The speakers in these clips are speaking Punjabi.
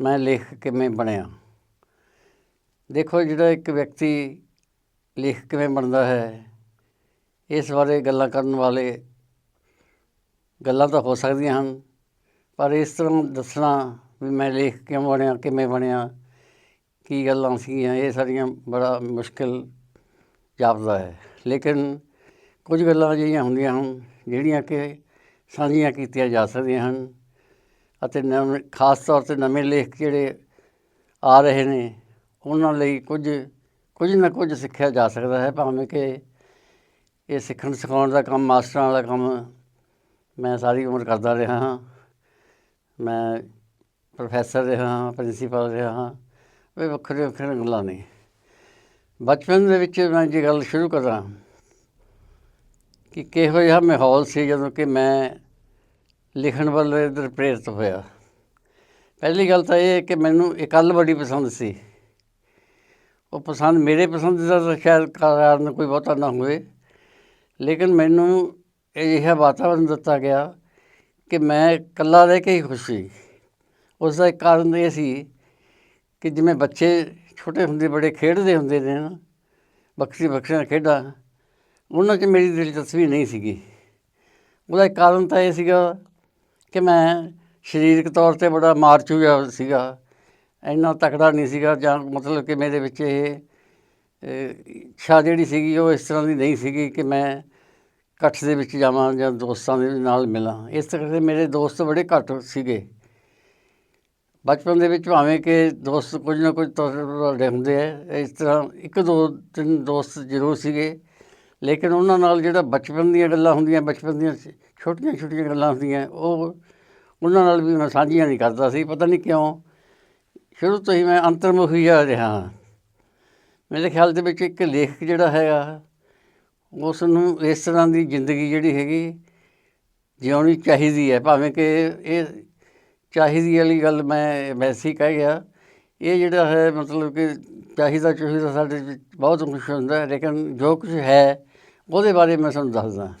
ਮੈਂ ਲੇਖ ਕਿਵੇਂ ਬਣਿਆ। ਦੇਖੋ ਜਿਹੜਾ ਇੱਕ ਵਿਅਕਤੀ ਲੇਖ ਕਿਵੇਂ ਬਣਦਾ ਹੈ, ਇਸ ਬਾਰੇ ਗੱਲਾਂ ਕਰਨ ਵਾਲੇ ਗੱਲਾਂ ਤਾਂ ਹੋ ਸਕਦੀਆਂ ਹਨ, ਪਰ ਇਸ ਤਰ੍ਹਾਂ ਦੱਸਣਾ ਵੀ ਮੈਂ ਲੇਖ ਕਿਉਂ ਬਣਿਆ, ਕਿਵੇਂ ਬਣਿਆ, ਕੀ ਗੱਲਾਂ ਸੀਗੀਆਂ, ਇਹ ਸਾਰੀਆਂ ਬੜਾ ਮੁਸ਼ਕਿਲ ਜਾਪਦਾ ਹੈ। ਲੇਕਿਨ ਕੁਝ ਗੱਲਾਂ ਅਜਿਹੀਆਂ ਹੁੰਦੀਆਂ ਹਨ, ਜਿਹੜੀਆਂ ਕਿ ਸਾਂਝੀਆਂ ਕੀਤੀਆਂ ਜਾ ਸਕਦੀਆਂ ਹਨ। ਅਤੇ ਨਵੇਂ, ਖਾਸ ਤੌਰ ਤੇ ਨਵੇਂ ਲੇਖ ਜਿਹੜੇ ਆ ਰਹੇ ਨੇ, ਉਹਨਾਂ ਲਈ ਕੁਝ ਕੁਝ ਨਾ ਕੁਝ ਸਿੱਖਿਆ ਜਾ ਸਕਦਾ ਹੈ, ਭਾਵੇਂ ਕਿ ਇਹ ਸਿੱਖਣ ਸਿਖਾਉਣ ਦਾ ਕੰਮ, ਮਾਸਟਰਾਂ ਵਾਲਾ ਕੰਮ ਮੈਂ ਸਾਰੀ ਉਮਰ ਕਰਦਾ ਰਿਹਾ ਹਾਂ। ਮੈਂ ਪ੍ਰੋਫੈਸਰ ਰਿਹਾ ਹਾਂ, ਪ੍ਰਿੰਸੀਪਲ ਰਿਹਾ ਹਾਂ, ਇਹ ਵੱਖਰੇ ਵੱਖਰੇ ਗੱਲਾਂ ਨੇ। ਬਚਪਨ ਦੇ ਵਿੱਚ ਮੈਂ ਜੇ ਗੱਲ ਸ਼ੁਰੂ ਕਰਾਂ ਕਿ ਕਿਹੋ ਜਿਹਾ ਮਾਹੌਲ ਸੀ ਜਦੋਂ ਕਿ ਮੈਂ ਲਿਖਣ ਵੱਲ ਇਧਰ ਪ੍ਰੇਰਿਤ ਹੋਇਆ। ਪਹਿਲੀ ਗੱਲ ਤਾਂ ਇਹ ਹੈ ਕਿ ਮੈਨੂੰ ਇਕੱਲ ਬੜੀ ਪਸੰਦ ਸੀ। ਉਹ ਪਸੰਦ ਮੇਰੇ ਪਸੰਦ ਦਾ ਤਾਂ ਸ਼ਾਇਦ ਕਾਰਨ ਕੋਈ ਬਹੁਤਾ ਨਾ ਹੋਵੇ। ਲੇਕਿਨ ਮੈਨੂੰ ਅਜਿਹਾ ਵਾਤਾਵਰਨ ਦਿੱਤਾ ਗਿਆ ਕਿ ਮੈਂ ਇਕੱਲਾ ਰਹਿ ਕੇ ਹੀ ਖੁਸ਼ ਸੀ। ਉਸ ਦਾ ਇੱਕ ਕਾਰਨ ਇਹ ਸੀ ਕਿ ਜਿਵੇਂ ਬੱਚੇ ਛੋਟੇ ਹੁੰਦੇ ਬੜੇ ਖੇਡਦੇ ਹੁੰਦੇ ਨੇ ਨਾ ਵੱਖਰੀ ਵੱਖਰੀਆਂ ਖੇਡਾਂ, ਉਹਨਾਂ 'ਚ ਮੇਰੀ ਦਿਲਚਸਪੀ ਨਹੀਂ ਸੀਗੀ। ਉਹਦਾ ਇੱਕ ਕਾਰਨ ਤਾਂ ਇਹ ਸੀਗਾ ਕਿ ਮੈਂ ਸਰੀਰਕ ਤੌਰ ਤੇ ਬੜਾ ਮਾਰਚੂ ਜਿਹਾ ਸੀਗਾ। ਇੰਨਾ ਤਕੜਾ ਨਹੀਂ ਸੀਗਾ ਜਾਂ ਮਤਲਬ ਕਿ ਮੇਰੇ ਵਿੱਚ ਇਹ ਇੱਛਾ ਜਿਹੜੀ ਸੀਗੀ ਉਹ ਇਸ ਤਰ੍ਹਾਂ ਦੀ ਨਹੀਂ ਸੀਗੀ ਕਿ ਮੈਂ ਇਕੱਠ ਦੇ ਵਿੱਚ ਜਾਵਾਂ ਜਾਂ ਦੋਸਤਾਂ ਦੇ ਨਾਲ ਮਿਲਾਂ। ਇਸ ਤਰ੍ਹਾਂ ਦੇ ਮੇਰੇ ਦੋਸਤ ਬੜੇ ਘੱਟ ਸੀਗੇ। ਬਚਪਨ ਦੇ ਵਿੱਚ ਭਾਵੇਂ ਕਿ ਦੋਸਤ ਕੁਝ ਨਾ ਕੁਝ ਤੁਹਾਡੇ ਹੁੰਦੇ ਆ, ਇਸ ਤਰ੍ਹਾਂ ਇੱਕ ਦੋ ਤਿੰਨ ਦੋਸਤ ਜ਼ਰੂਰ ਸੀਗੇ। ਲੇਕਿਨ ਉਹਨਾਂ ਨਾਲ ਜਿਹੜਾ ਬਚਪਨ ਦੀਆਂ ਗੱਲਾਂ ਹੁੰਦੀਆਂ, ਬਚਪਨ ਦੀਆਂ ਛੋਟੀਆਂ ਛੋਟੀਆਂ ਗੱਲਾਂ ਹੁੰਦੀਆਂ, ਉਹ ਉਹਨਾਂ ਨਾਲ ਵੀ ਮੈਂ ਸਾਂਝੀਆਂ ਨਹੀਂ ਕਰਦਾ ਸੀ, ਪਤਾ ਨਹੀਂ ਕਿਉਂ। ਸ਼ੁਰੂ ਤੋਂ ਹੀ ਮੈਂ ਅੰਤਰਮੁਖੀ ਜਾ ਰਿਹਾ ਹਾਂ। ਮੇਰੇ ਖਿਆਲ ਦੇ ਵਿੱਚ ਇੱਕ ਲੇਖਕ ਜਿਹੜਾ ਹੈਗਾ ਉਸ ਨੂੰ ਇਸ ਤਰ੍ਹਾਂ ਦੀ ਜ਼ਿੰਦਗੀ ਜਿਹੜੀ ਹੈਗੀ ਜਿਉਣੀ ਚਾਹੀਦੀ ਹੈ। ਭਾਵੇਂ ਕਿ ਇਹ ਚਾਹੀਦੀ ਵਾਲੀ ਗੱਲ ਮੈਂ ਵੈਸੇ ਹੀ ਕਹਿ ਗਿਆ, ਇਹ ਜਿਹੜਾ ਹੈ ਮਤਲਬ ਕਿ ਚਾਹੀਦਾ ਚਾਹੀਦਾ ਸਾਡੇ ਵਿੱਚ ਬਹੁਤ ਕੁਝ ਹੁੰਦਾ ਲੇਕਿਨ ਜੋ ਕੁਝ ਹੈ ਉਹਦੇ ਬਾਰੇ ਮੈਂ ਤੁਹਾਨੂੰ ਦੱਸਦਾ।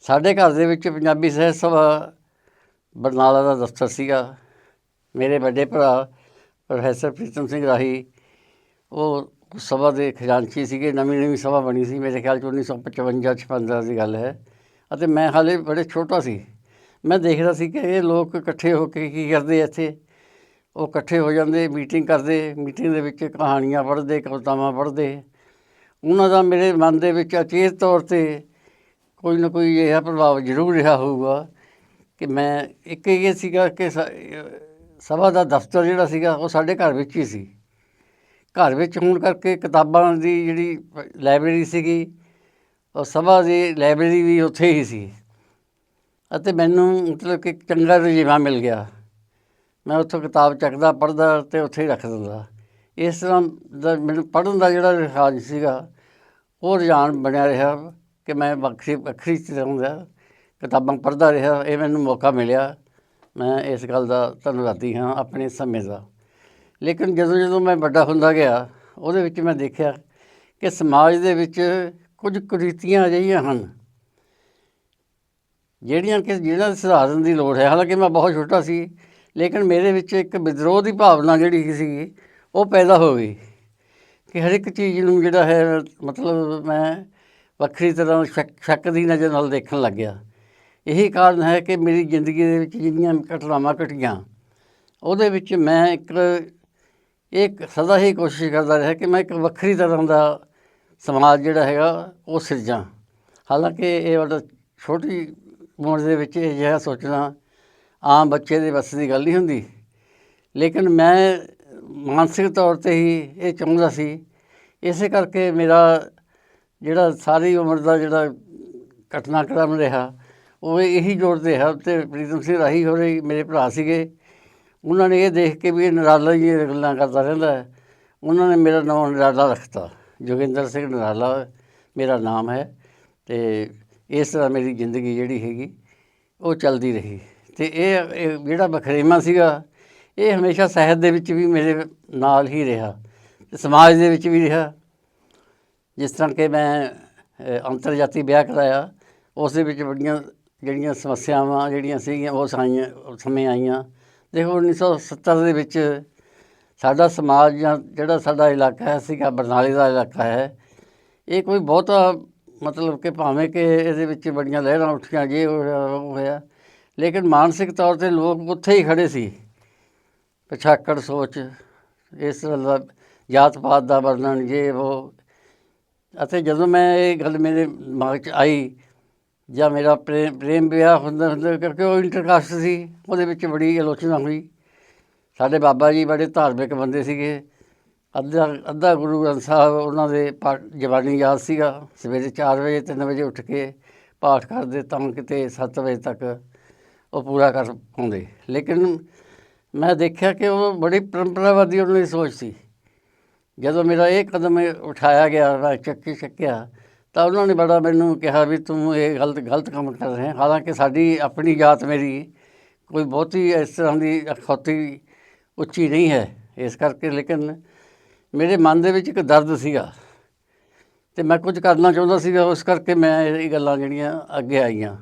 ਸਾਡੇ ਘਰ ਦੇ ਵਿੱਚ ਪੰਜਾਬੀ ਸਾਹਿਤ ਸਭਾ ਬਰਨਾਲਾ ਦਾ ਦਫ਼ਤਰ ਸੀਗਾ। ਮੇਰੇ ਵੱਡੇ ਭਰਾ ਪ੍ਰੋਫੈਸਰ ਪ੍ਰੀਤਮ ਸਿੰਘ ਰਾਹੀ, ਉਹ ਸਭਾ ਦੇ ਖਜ਼ਾਨਚੀ ਸੀਗੇ, ਨਵੀਂ ਨਵੀਂ ਸਭਾ ਬਣੀ ਸੀ। ਮੇਰੇ ਖਿਆਲ 'ਚ 1955 56 ਦੀ ਗੱਲ ਹੈ। ਅਤੇ ਮੈਂ ਹਾਲੇ ਬੜੇ ਛੋਟਾ ਸੀ। ਮੈਂ ਦੇਖਦਾ ਸੀ ਕਿ ਇਹ ਲੋਕ ਇਕੱਠੇ ਹੋ ਕੇ ਕੀ ਕਰਦੇ ਇੱਥੇ। ਉਹ ਇਕੱਠੇ ਹੋ ਜਾਂਦੇ, ਮੀਟਿੰਗ ਕਰਦੇ। ਮੀਟਿੰਗ ਦੇ ਵਿੱਚ ਕਹਾਣੀਆਂ ਪੜ੍ਹਦੇ, ਕਵਿਤਾਵਾਂ ਪੜ੍ਹਦੇ। ਉਹਨਾਂ ਦਾ ਮੇਰੇ ਮਨ ਦੇ ਵਿੱਚ ਅਚੇਤ ਤੌਰ ਤੇ ਕੋਈ ਨਾ ਕੋਈ ਇਹ ਪ੍ਰਭਾਵ ਜ਼ਰੂਰ ਰਿਹਾ ਹੋਊਗਾ ਕਿ ਮੈਂ ਇੱਕ ਇਹ ਸੀਗਾ ਕਿ ਸਭਾ ਦਾ ਦਫ਼ਤਰ ਜਿਹੜਾ ਸੀਗਾ ਉਹ ਸਾਡੇ ਘਰ ਵਿੱਚ ਹੀ ਸੀ। ਘਰ ਵਿੱਚ ਹੋਣ ਕਰਕੇ ਕਿਤਾਬਾਂ ਦੀ ਜਿਹੜੀ ਲਾਇਬ੍ਰੇਰੀ ਸੀਗੀ, ਉਹ ਸਭਾ ਦੀ ਲਾਇਬ੍ਰੇਰੀ ਵੀ ਉੱਥੇ ਹੀ ਸੀ। ਅਤੇ ਮੈਨੂੰ ਮਤਲਬ ਕਿ ਚੰਗਾ ਰੁਝੇਵਾਂ ਮਿਲ ਗਿਆ। ਮੈਂ ਉੱਥੋਂ ਕਿਤਾਬ ਚੱਕਦਾ, ਪੜ੍ਹਦਾ ਤੇ ਉੱਥੇ ਹੀ ਰੱਖ ਦਿੰਦਾ। ਇਸ ਤਰ੍ਹਾਂ ਦਾ ਮੈਨੂੰ ਪੜ੍ਹਨ ਦਾ ਜਿਹੜਾ ਰਿਹਾਜ਼ ਸੀਗਾ, ਉਹ ਰੁਝਾਨ ਬਣਿਆ ਰਿਹਾ ਕਿ ਮੈਂ ਵੱਖਰੀ ਵੱਖਰੀ ਤਰ੍ਹਾਂ ਦਾ ਕਿਤਾਬਾਂ ਪੜ੍ਹਦਾ ਰਿਹਾ, ਇਹ ਮੈਨੂੰ ਮੌਕਾ ਮਿਲਿਆ। ਮੈਂ ਇਸ ਗੱਲ ਦਾ ਧੰਨਵਾਦੀ ਹਾਂ ਆਪਣੇ ਸਮੇਂ ਦਾ। ਲੇਕਿਨ ਜਦੋਂ ਜਦੋਂ ਮੈਂ ਵੱਡਾ ਹੁੰਦਾ ਗਿਆ, ਉਹਦੇ ਵਿੱਚ ਮੈਂ ਦੇਖਿਆ ਕਿ ਸਮਾਜ ਦੇ ਵਿੱਚ ਕੁਝ ਕੁਰੀਤੀਆਂ ਅਜਿਹੀਆਂ ਹਨ, ਜਿਹੜੀਆਂ ਕਿ ਜਿਹੜਾ ਸੁਧਾਰਨ ਦੀ ਲੋੜ ਹੈ। ਹਾਲਾਂਕਿ ਮੈਂ ਬਹੁਤ ਛੋਟਾ ਸੀ, ਲੇਕਿਨ ਮੇਰੇ ਵਿੱਚ ਇੱਕ ਵਿਦਰੋਹ ਦੀ ਭਾਵਨਾ ਜਿਹੜੀ ਸੀਗੀ ਉਹ ਪੈਦਾ ਹੋ ਗਈ ਕਿ ਹਰ ਇੱਕ ਚੀਜ਼ ਨੂੰ ਜਿਹੜਾ ਹੈ, ਮਤਲਬ ਮੈਂ ਵੱਖਰੀ ਤਰ੍ਹਾਂ ਸ਼ੱਕ ਸ਼ੱਕ ਦੀ ਨਜ਼ਰ ਨਾਲ ਦੇਖਣ ਲੱਗ ਗਿਆ। ਇਹੀ ਕਾਰਨ ਹੈ ਕਿ ਮੇਰੀ ਜ਼ਿੰਦਗੀ ਦੇ ਵਿੱਚ ਜਿਹੜੀਆਂ ਘਟਨਾਵਾਂ ਘਟੀਆਂ, ਉਹਦੇ ਵਿੱਚ ਮੈਂ ਇੱਕ ਇੱਕ ਸਦਾ ਹੀ ਕੋਸ਼ਿਸ਼ ਕਰਦਾ ਰਿਹਾ ਕਿ ਮੈਂ ਇੱਕ ਵੱਖਰੀ ਤਰ੍ਹਾਂ ਦਾ ਸਮਾਜ ਜਿਹੜਾ ਹੈਗਾ, ਉਹ ਸਿਰਜਾਂ। ਹਾਲਾਂਕਿ ਇਹ ਵਾਲਾ ਛੋਟੀ ਉਮਰ ਦੇ ਵਿੱਚ ਇਹ ਜਿਹਾ ਸੋਚਣਾ ਆਮ ਬੱਚੇ ਦੇ ਵੱਸ ਦੀ ਗੱਲ ਨਹੀਂ ਹੁੰਦੀ, ਲੇਕਿਨ ਮੈਂ ਮਾਨਸਿਕ ਤੌਰ ਤੇ ਹੀ ਇਹ ਚਾਹੁੰਦਾ ਸੀ। ਇਸੇ ਕਰਕੇ ਮੇਰਾ ਜਿਹੜਾ ਸਾਰੀ ਉਮਰ ਦਾ ਜਿਹੜਾ ਘਟਨਾਕ੍ਰਮ ਰਿਹਾ, ਉਹ ਇਹੀ ਜੋੜਦੇ ਹੈ ਤੇ ਪ੍ਰੀਤਮ ਸਿੰਘ ਰਾਹੀ ਹੋਰੇ ਮੇਰੇ ਭਰਾ ਸੀਗੇ। ਉਹਨਾਂ ਨੇ ਇਹ ਦੇਖ ਕੇ ਵੀ ਇਹ ਨਰਾਲਾ ਹੀ ਗੱਲਾਂ ਕਰਦਾ ਰਹਿੰਦਾ ਹੈ। ਉਹਨਾਂ ਨੇ ਮੇਰਾ ਨਾਮ ਨਰਾਲਾ ਰੱਖਤਾ। ਜੋਗਿੰਦਰ ਸਿੰਘ ਨਰਾਲਾ ਮੇਰਾ ਨਾਮ ਹੈ ਤੇ ਇਸ ਤਰ੍ਹਾਂ ਮੇਰੀ ਜ਼ਿੰਦਗੀ ਜਿਹੜੀ ਹੈਗੀ, ਉਹ ਚੱਲਦੀ ਰਹੀ। ਤੇ ਇਹ ਜਿਹੜਾ ਬਖਰੇਮਾ ਸੀਗਾ ਇਹ ਹਮੇਸ਼ਾ ਸਾਹਿਤ ਦੇ ਵਿੱਚ ਵੀ ਮੇਰੇ ਨਾਲ ਹੀ ਰਿਹਾ ਤੇ ਸਮਾਜ ਦੇ ਵਿੱਚ ਵੀ ਰਿਹਾ। ਜਿਸ ਤਰ੍ਹਾਂ ਕਿ ਮੈਂ ਅੰਤਰਜਾਤੀ ਵਿਆਹ ਕਰਾਇਆ। ਉਸ ਦੇ ਵਿੱਚ ਬੜੀਆਂ ਜਿਹੜੀਆਂ ਸਮੱਸਿਆਵਾਂ ਜਿਹੜੀਆਂ ਸੀਗੀਆਂ, ਉਹ ਸਾਈਆਂ ਸਮੇਂ ਆਈਆਂ। ਦੇਖੋ 1970 ਦੇ ਵਿੱਚ ਸਾਡਾ ਸਮਾਜ ਜਾਂ ਜਿਹੜਾ ਸਾਡਾ ਇਲਾਕਾ ਹੈ, ਸੀਗਾ ਬਰਨਾਲੇ ਦਾ ਇਲਾਕਾ ਹੈ, ਇਹ ਕੋਈ ਬਹੁਤਾ ਮਤਲਬ ਕਿ ਭਾਵੇਂ ਕਿ ਇਹਦੇ ਵਿੱਚ ਬੜੀਆਂ ਲਹਿਰਾਂ ਉੱਠੀਆਂ, ਜੇ ਹੋਇਆ ਹੋਇਆ। ਲੇਕਿਨ ਮਾਨਸਿਕ ਤੌਰ ਤੇ ਲੋਕ ਉੱਥੇ ਹੀ ਖੜੇ ਸੀ। ਪਛਾਕੜ ਸੋਚ, ਇਸ ਤਰ੍ਹਾਂ ਦਾ ਜਾਤ ਪਾਤ ਦਾ ਵਰਣਨ ਜੇ ਉਹ। ਅਤੇ ਜਦੋਂ ਮੈਂ ਇਹ ਗੱਲ ਮੇਰੇ ਦਿਮਾਗ 'ਚ ਆਈ, ਜਾਂ ਮੇਰਾ ਪ੍ਰੇਮ ਪ੍ਰੇਮ ਵਿਆਹ ਹੁੰਦਾ ਹੁੰਦਾ ਕਰਕੇ ਉਹ ਇੰਟਰਕਾਸਟ ਸੀ, ਉਹਦੇ ਵਿੱਚ ਬੜੀ ਆਲੋਚਨਾ ਹੋਈ। ਸਾਡੇ ਬਾਬਾ ਜੀ ਬੜੇ ਧਾਰਮਿਕ ਬੰਦੇ ਸੀਗੇ। ਅੱਧਾ ਅੱਧਾ ਗੁਰੂ ਗ੍ਰੰਥ ਸਾਹਿਬ ਉਹਨਾਂ ਦੇ ਪਾਠ ਜਵਾਨੀ ਯਾਦ ਸੀਗਾ। ਸਵੇਰੇ 4 ਵਜੇ 3 ਵਜੇ ਉੱਠ ਕੇ ਪਾਠ ਕਰਦੇ ਤਾਂ ਕਿਤੇ 7 ਵਜੇ ਤੱਕ ਉਹ ਪੂਰਾ ਕਰ ਪਾਉਂਦੇ। ਲੇਕਿਨ ਮੈਂ ਦੇਖਿਆ ਕਿ ਉਹ ਬੜੀ ਪਰੰਪਰਾਵਾਦੀ ਉਹਨਾਂ ਦੀ ਸੋਚ ਸੀ। ਜਦੋਂ ਮੇਰਾ ਇਹ ਕਦਮ ਉਠਾਇਆ ਗਿਆ ਮੈਂ ਚੱਕੀ ਚੱਕਿਆ, ਤਾਂ ਉਹਨਾਂ ਨੇ ਬੜਾ ਮੈਨੂੰ ਕਿਹਾ ਵੀ ਤੂੰ ਇਹ ਗਲਤ ਗਲਤ ਕੰਮ ਕਰ ਰਿਹਾ ਹਾਲਾਂਕਿ ਸਾਡੀ ਆਪਣੀ ਜਾਤ ਮੇਰੀ ਕੋਈ ਬਹੁਤੀ ਇਸ ਤਰ੍ਹਾਂ ਦੀ ਅਖੌਤੀ ਉੱਚੀ ਨਹੀਂ ਹੈ, ਇਸ ਕਰਕੇ। ਲੇਕਿਨ ਮੇਰੇ ਮਨ ਦੇ ਵਿੱਚ ਇੱਕ ਦਰਦ ਸੀਗਾ ਤੇ ਮੈਂ ਕੁਝ ਕਰਨਾ ਚਾਹੁੰਦਾ ਸੀਗਾ, ਉਸ ਕਰਕੇ ਮੈਂ ਇਹ ਗੱਲਾਂ ਜਿਹੜੀਆਂ ਅੱਗੇ ਆਈਆਂ।